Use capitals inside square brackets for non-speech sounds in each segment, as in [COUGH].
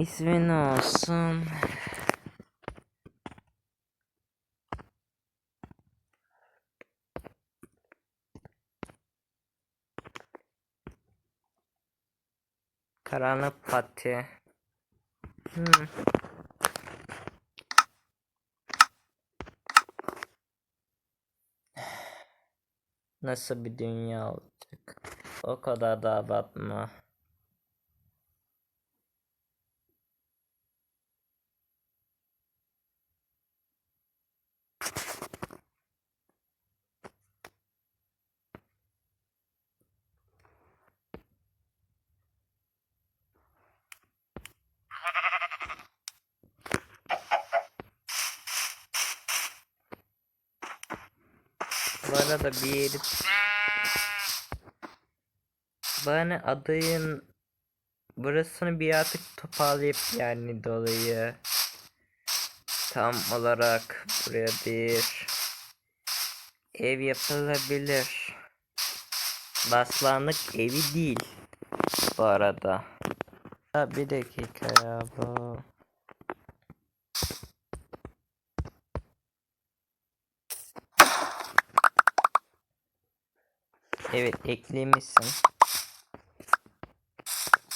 İsmi olsun? Karanlık pati. Hmm. Nasıl bir dünya olacak? O kadar da abartma. Bu arada bir bana adayın burasını bir artık toparlayıp yani dolayı tam olarak buraya bir ev yapılabilir. Baslanlık evi değil bu arada. Ha, bir dakika ya bu. Evet eklemişsin.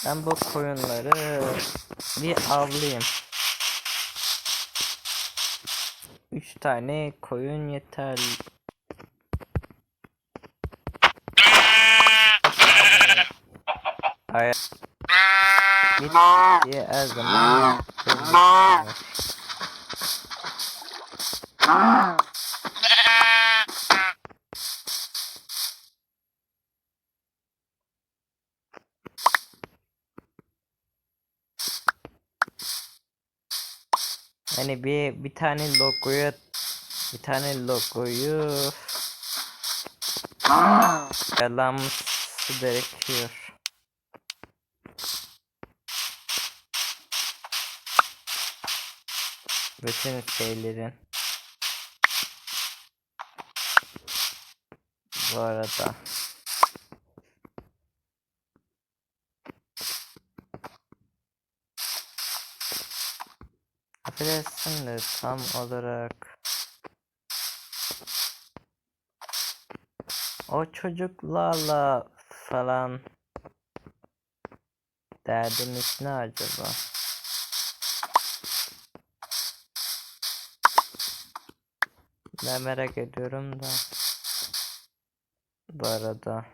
Ben bu koyunları bir avlayayım. Üç tane koyun yeter. Ay. Diye her zaman Hani bir bir tane logoyu bir tane logoyu ayarlanması gerekiyor. Bütün şeylerin. Bu arada. Affedersin de tam olarak o çocuklarla falan derdimiz ne acaba? Ben merak ediyorum da bu arada.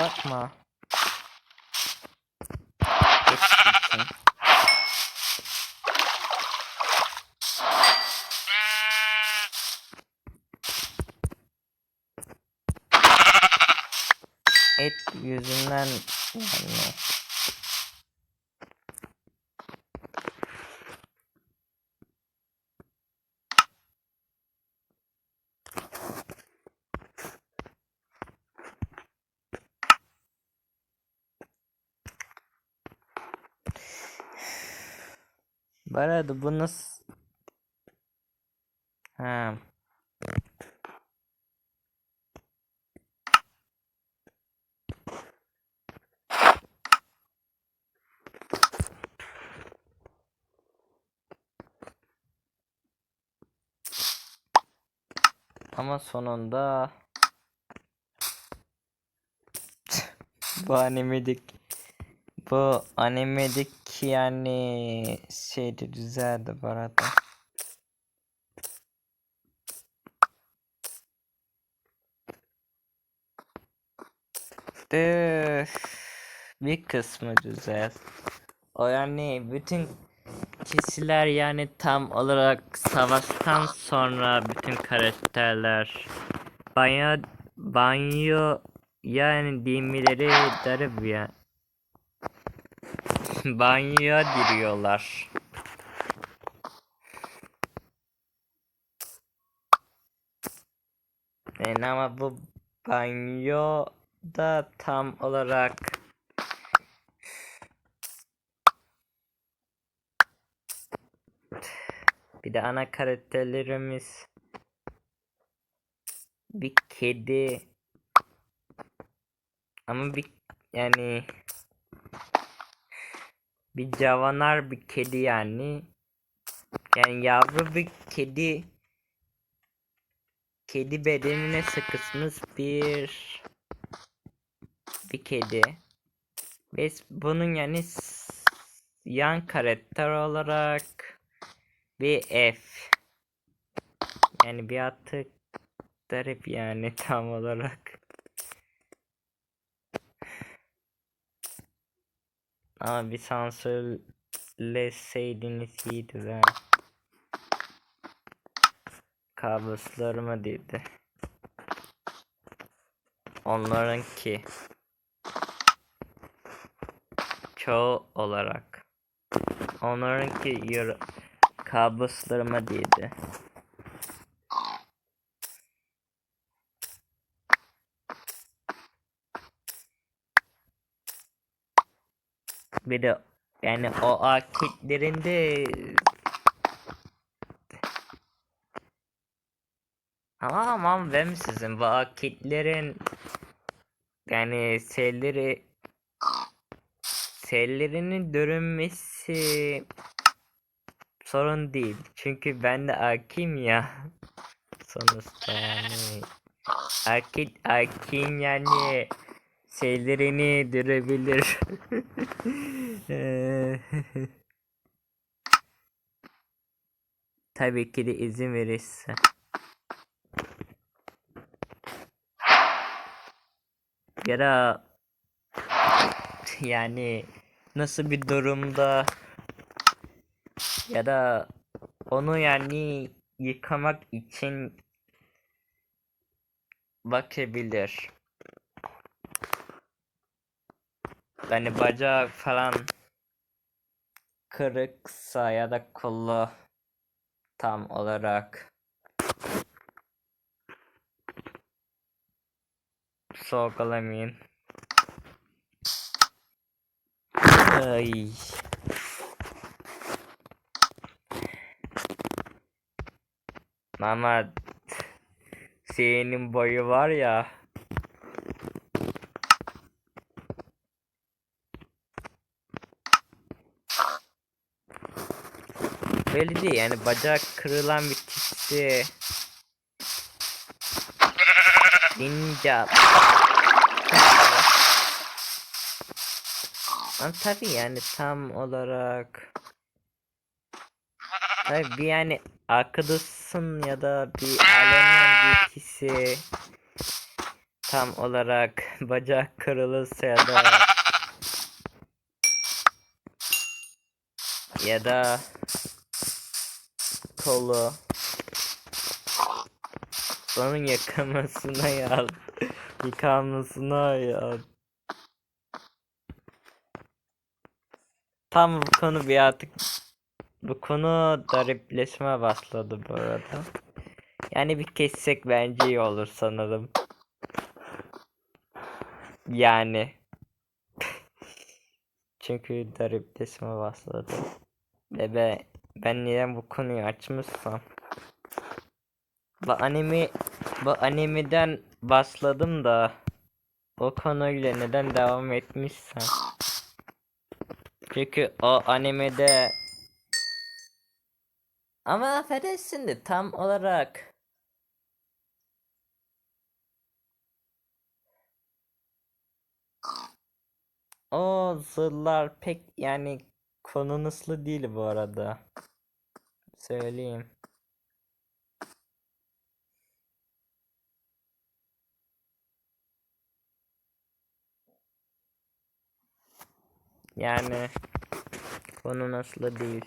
Bakma. Et yüzünden yani. Bu arada bu nasıl? Ha. Ama sonunda bu animedik bu animedik yani şeydi güzeldi bu arada. De bir kısmı güzel. O yani bütün kişiler yani tam olarak savaştan sonra bütün karakterler banyo banyo yani demirleri darıp ya [LAUGHS] banyoya giriyorlar. Yani ama bu banyo da tam olarak bir de ana karakterlerimiz bir kedi ama bir yani bir cavanar bir kedi yani. Yani yavru bir kedi kedi bedenine sıkışmış bir bir kedi. Ve bunun yani yan karakter olarak bir F. Yani bir atık garip yani [LAUGHS] tam olarak ama bir sansürleseydiniz iyiydi be. Kabuslarıma değdi onlarınki. Çoğu olarak. Onlarınki yar- kabuslarıma değdi bir de yani o akitlerinde ama aman ben sizin bu akitlerin yani selleri sellerinin dönmesi sorun değil. Çünkü ben de akim ya. Sonuçta yani akit akim yani sellerini dönebilir. Eee, [LAUGHS] Tabii ki de izin verirse. Ya da yani nasıl bir durumda ya da onu yani yıkamak için bakabilir. Yani bacak falan kırıksa ya da kolu tam olarak sorgulamayın. Ay. Mama senin boyu var ya. Belli değil yani bacak kırılan bir kişi ninja. Ama tabii yani tam olarak. Tabii bir yani arkadaşsın ya da bir alemden bir kişi tam olarak bacak kırılırsa ya da ya da kolu. Onun yıkamasına ya [LAUGHS] yıkanmasına ya tam bu konu bir artık bu konu garipleşme başladı bu arada. Yani bir kessek bence iyi olur sanırım. Yani. [LAUGHS] Çünkü garipleşme başladı. Ve ben, niye bu konuyu açmışsam? Bu anime bu animeden başladım da o konuyla neden devam etmişsem? Çünkü o animede ama affedersin de tam olarak o zırhlar pek yani konunuslu değil bu arada söyleyeyim Yani konu nasıl değil.